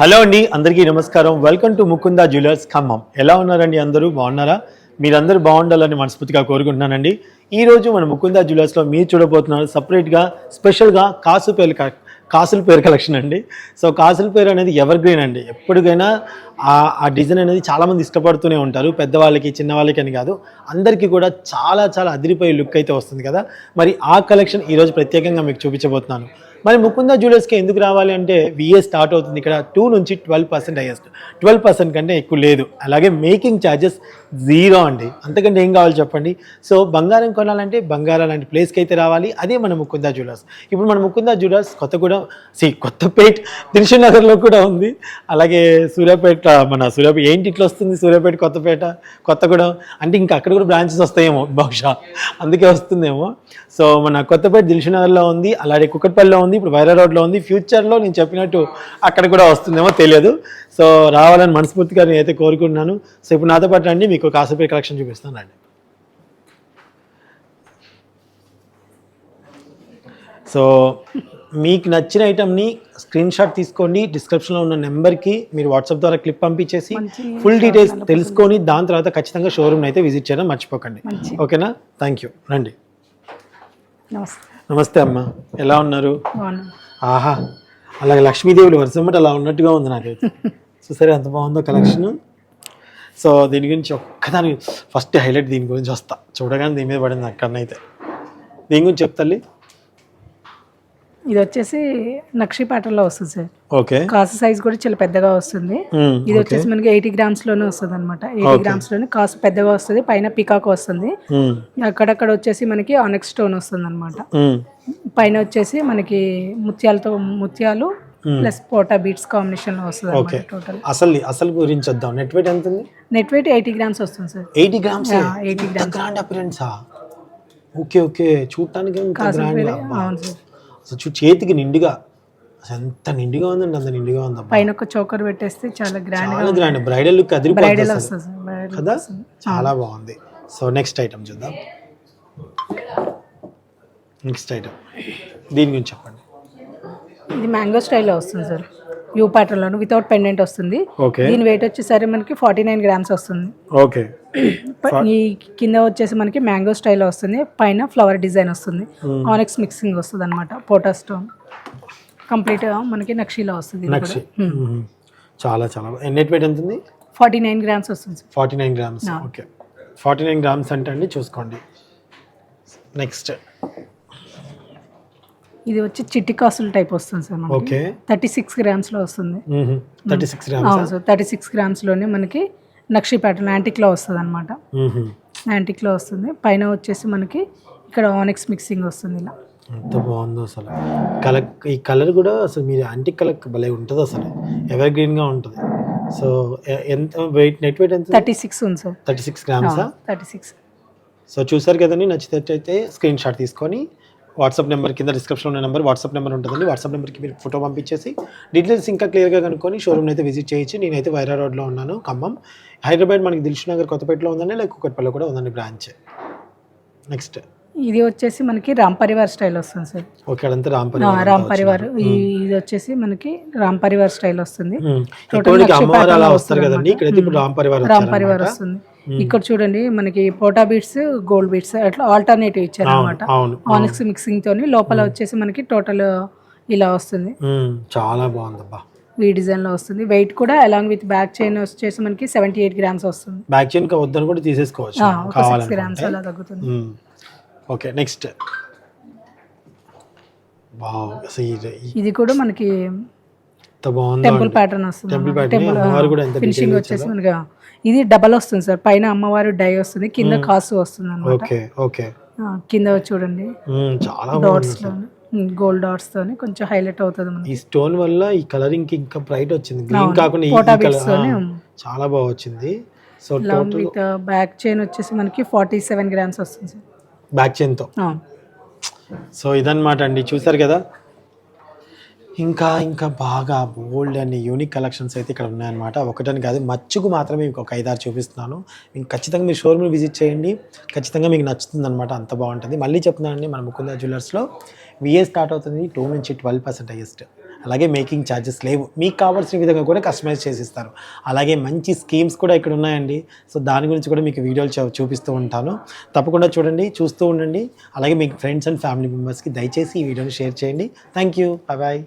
Hello అండి అందరికీ నమస్కారం. Welcome to Mukunda jewellers Khammam. ఎలా ఉన్నారండి అందరూ? బాగున్నారా? మీరందరూ బాగుండాలని మనస్ఫూర్తిగా కోరుకుంటున్నానండి. ఈ రోజు మన ముకుందా జ్యువెలర్స్లో మీరు చూడబోతున్నారు సపరేట్గా స్పెషల్గా కాసు పేరు కాసుల పేరు కలెక్షన్ అండి. సో కాసుల పేరు అనేది ఎవర్ గ్రీన్ అండి. ఎప్పటికైనా ఆ ఆ డిజైన్ అనేది చాలామంది ఇష్టపడుతూనే ఉంటారు. పెద్దవాళ్ళకి చిన్నవాళ్ళకి అని కాదు. అందరికీ కూడా చాలా చాలా అదిరిపోయే లుక్ అయితే వస్తుంది కదా. మరి ఆ కలెక్షన్ ఈరోజు ప్రత్యేకంగా మీకు చూపించబోతున్నాను. మరి ముకుంద జ్యువెలర్స్కి ఎందుకు రావాలి అంటే విఏ స్టార్ట్ అవుతుంది. ఇక్కడ టూ నుంచి twelve percent highest twelve percent కంటే ఎక్కువ లేదు. అలాగే మేకింగ్ ఛార్జెస్ జీరో అండి. అంతకంటే ఏం కావాలి చెప్పండి? సో బంగారం కొనాలంటే బంగారం లాంటి ప్లేస్కి అయితే రావాలి. అదే మన ముకుంద జ్యువెలర్స్ ఇప్పుడు మన ముకుంద జ్యువెలర్స్ కొత్తగూడెం సి కొత్తపేట్ దిల్షుక్ నగర్లో కూడా ఉంది. అలాగే సూర్యాపేట మన సూర్యాపేట ఏంటి ఇట్లా వస్తుంది సూర్యాపేట కొత్తపేట కొత్తగూడెం అంటే ఇంకా అక్కడ కూడా బ్రాంచెస్ వస్తాయేమో బహుశా. అందుకే వస్తుందేమో. సో మన కొత్తపేట దిల్షుక్ నగర్లో ఉంది. అలాగే కుక్కట్పల్లిలో ఉంది. ఇప్పుడు వైరా రోడ్లో ఉంది. ఫ్యూచర్లో నేను చెప్పినట్టు అక్కడ కూడా వస్తుందేమో తెలియదు. సో రావాలని మనస్ఫూర్తిగా నేనైతే కోరుకుంటున్నాను. సో ఇప్పుడు నాతో పాటు రండి మీకు కాసేపే కలెక్షన్ చూపిస్తాను రండి. సో మీకు నచ్చిన ఐటమ్ని స్క్రీన్ షాట్ తీసుకోండి. డిస్క్రిప్షన్లో ఉన్న నెంబర్కి మీరు వాట్సాప్ ద్వారా క్లిప్ పంపించేసి ఫుల్ డీటెయిల్స్ తెలుసుకొని దాని తర్వాత ఖచ్చితంగా షోరూమ్ అయితే విజిట్ చేయడం మర్చిపోకండి. ఓకేనా? థ్యాంక్ యూ రండి. నమస్తే. నమస్తే అమ్మ. ఎలా ఉన్నారు? ఆహా. అలాగే లక్ష్మీదేవులు వర్షం అలా ఉన్నట్టుగా ఉంది నాకైతే. చూసారా ఎంత బాగుందో కలెక్షన్? సో దీని గురించి ఒక్కదాని ఫస్ట్ హైలైట్ దీని గురించి వస్తా. చూడగానే దీని మీద పడింది అక్కడనైతే. దీని గురించి చెప్తాలి ఇది వచ్చేసి నక్షి ప్యాటర్న్లో వస్తుంది సార్. ఓకే. కాసు సైజ్ కూడా చాలా పెద్దగా వస్తుంది. ఇది వచ్చేసి మనకి ఎయిటీ గ్రామ్స్లోనే వస్తుంది అనమాట ఎయిటీ గ్రామ్స్లోనే కాసు పెద్దగా వస్తుంది పైన పికాక్ వస్తుంది. అక్కడక్కడ వచ్చేసి మనకి ఆనెక్స్ స్టోన్ వస్తుంది అనమాట పైన వచ్చేసి మనకి ముత్యాలతో ముత్యాలు ప్లస్ పోటా బీట్స్ కాంబినేషన్లో వస్తుంది ఓకే. టోటల్ అసలు అసలు గురించి వద్దాం. నెట్ వెయిట్ ఎంత ఉంది నెట్ వెయిట్ ఎయిటీ గ్రామ్స్ వస్తుంది sir. Eighty grams? Eighty grand అపిరెన్సా okay okay. చూడటానికి గ్రాండ్ అవును సార్. అసలు చేతికి నిండుగా. అసలు ఎంత నిండుగా ఉందండి అంత నిండుగా ఉందమ్మా పైన ఒక చోకర్ పెట్టేస్తే చాలా గ్రాండ్ చాలా గ్రాండ్ బ్రైడల్ లుక్ బ్రైడల్. వస్తుంది కదా. చాలా బాగుంది. సో నెక్స్ట్ ఐటమ్ చూద్దాం. నెక్స్ట్ ఐటమ్ దీని గురించి చెప్పండి. ఇది మ్యాంగో స్టైల్లో వస్తుంది సార్ యూ ప్యాటర్న్లోను వితౌట్ పెండెంట్ వస్తుంది. దీని వెయిట్ వచ్చేసరి మనకి ఫార్టీ నైన్ గ్రామ్స్ వస్తుంది ఓకే ఈ కింద వచ్చేసి మనకి మ్యాంగో స్టైల్ వస్తుంది. పైన ఫ్లవర్ డిజైన్ వస్తుంది. ఆనెక్స్ మిక్సింగ్ వస్తుంది అనమాట పోటా స్టోన్ కంప్లీట్ మనకి నక్షీలో వస్తుంది. చాలా చాలా. నెట్ వెయిట్ ఎంత ఉంది ఫార్టీ నైన్ గ్రామ్స్ వస్తుంది forty nine grams okay forty nine grams అంటే అండి చూసుకోండి. నెక్స్ట్ ఇది వచ్చి చిట్టి కాసుల టైప్ వస్తుంది సార్ మనకి. ఓకే. థర్టీ సిక్స్ గ్రామ్స్లో వస్తుంది. Thirty six grams? అవును సార్ థర్టీ సిక్స్ గ్రామ్స్లోనే మనకి నక్షి ప్యాటర్న్ యాంటిక్లో వస్తుంది అనమాట యాంటిక్లో వస్తుంది. పైన వచ్చేసి మనకి ఇక్కడ ఆనెక్స్ మిక్సింగ్ వస్తుంది ఇలా. ఎంత బాగుందో అసలు. కలర్ ఈ కలర్ కూడా అసలు మీరు యాంటిక్ కలర్ భలే ఉంటుంది అసలు. ఎవర్ గ్రీన్గా ఉంటుంది. సో ఎంత వెయిట్ నెట్ వెయిట్ ఎంత? థర్టీ సిక్స్ ఉంది sir. Thirty six గ్రామ్సా? Thirty six. So చూసారు కదండి నచ్చినట్టయితే స్క్రీన్ షాట్ తీసుకొని వాట్సాప్ నెంబర్ కింద డిస్క్రిప్షన్లో ఉన్న నెంబర్ వాట్సాప్ నెంబర్ ఉంటుందండి. వాట్సాప్ నెంబర్కి మీరు ఫోటో పంపించేసి డీటెయిల్స్ ఇంకా క్లియర్గా కనుక్కొని షోరూమ్ అయితే విజిట్ చేయొచ్చు. నేనైతే వైరా రోడ్లో ఉన్నాను ఖమ్మం. హైదరాబాద్ మనకి దిల్షుక్ నగర్ కొత్తపేటలో ఉందండి లేక కుక్కట్పల్లిలో కూడా ఉందండి బ్రాంచ్ నెక్స్ట్ ఇది వచ్చేసి మనకి రామ్ పరివార్ స్టైల్ వస్తుంది సార్. ఓకే అదంతా రాంపరి ఆ, రామ్ పరివార్. ఇది వచ్చేసి మనకి రామ్ పరివార్ స్టైల్ వస్తుంది. అలా వస్తారు కదండి. ఇక్కడైతే ఇప్పుడు రామ్ పరివార్ రామ్ పరివార్ వస్తుంది. ఇక్కడ చూడండి మనకి పోటా బీట్స్ గోల్డ్ బీట్స్ అట్లా ఆల్టర్నేటివ్ ఇచ్చారు అనమాట ఆనిక్స్ మిక్సింగ్ తోని లోపల వచ్చేసి మనకి టోటల్ ఇలా వస్తుంది. చాలా బాగుందబ్బా. ఈ డిజైన్లో వస్తుంది. వెయిట్ కూడా అలాంగ్ విత్ బ్యాక్ చైన్ వచ్చేసి మనకి సెవెంటీ ఎయిట్ గ్రామ్స్ వస్తుంది బ్యాక్ చైన్ వద్దని కూడా తీసేసుకోవచ్చు. సిక్స్ గ్రామ్స్ అలా తగ్గుతుంది. ఓకే నెక్స్ట్ ఇది కూడా మనకి టెంపుల్ ప్యాటర్న్ వస్తుంది టెంపుల్ ఫినిషింగ్ వచ్చేసి మనకి ఇది డబల్ వస్తుంది సార్. పైన అమ్మవారు డై వస్తుంది కింద కాసు వస్తుంది అనమాట ఓకే ఓకే. కింద చూడండి. చాలా డాట్స్ గోల్డ్ డాట్స్ తోని కొంచెం హైలైట్ అవుతుంది మనకి. ఈ స్టోన్ వల్ల ఈ కలరింగ్ ఇంకా బ్రైట్ వచ్చింది. గ్రీన్ కాకుండా ఈ చాలా బాగా వచ్చింది. సో విత్ బ్యాక్ చైన్ వచ్చేసి మనకి ఫార్టీ సెవెన్ గ్రామ్స్ వస్తుంది సార్. బ్యాక్ చైన్తో ఆ, సో ఇదన్నమాట అండి. చూసారు కదా? ఇంకా ఇంకా బాగా బోల్డ్ అండ్ యూనిక్ కలెక్షన్స్ అయితే ఇక్కడ ఉన్నాయన్నమాట. ఒకటని కాదు మచ్చుకు మాత్రమే మీకు ఒక ఐదారు చూపిస్తున్నాను. మీకు ఖచ్చితంగా మీరు షోరూమ్ విజిట్ చేయండి. ఖచ్చితంగా మీకు నచ్చుతుంది అనమాట అంత బాగుంటుంది. మళ్ళీ చెప్తున్నానండి మన ముకుంద జ్యువెలర్స్లో విఏ స్టార్ట్ అవుతుంది టూ నుంచి ట్వెల్వ్ పర్సెంట్ హైయెస్ట్ అలాగే మేకింగ్ ఛార్జెస్ లేవు. మీకు కావాల్సిన విధంగా కూడా కస్టమైజ్ చేసిస్తారు. అలాగే మంచి స్కీమ్స్ కూడా ఇక్కడ ఉన్నాయండి. సో దాని గురించి కూడా మీకు వీడియోలు చూ- చూపిస్తూ ఉంటాను. తప్పకుండా చూడండి చూస్తూ ఉండండి. అలాగే మీకు ఫ్రెండ్స్ అండ్ ఫ్యామిలీ మెంబర్స్కి దయచేసి ఈ వీడియోని షేర్ చేయండి. Thank you bye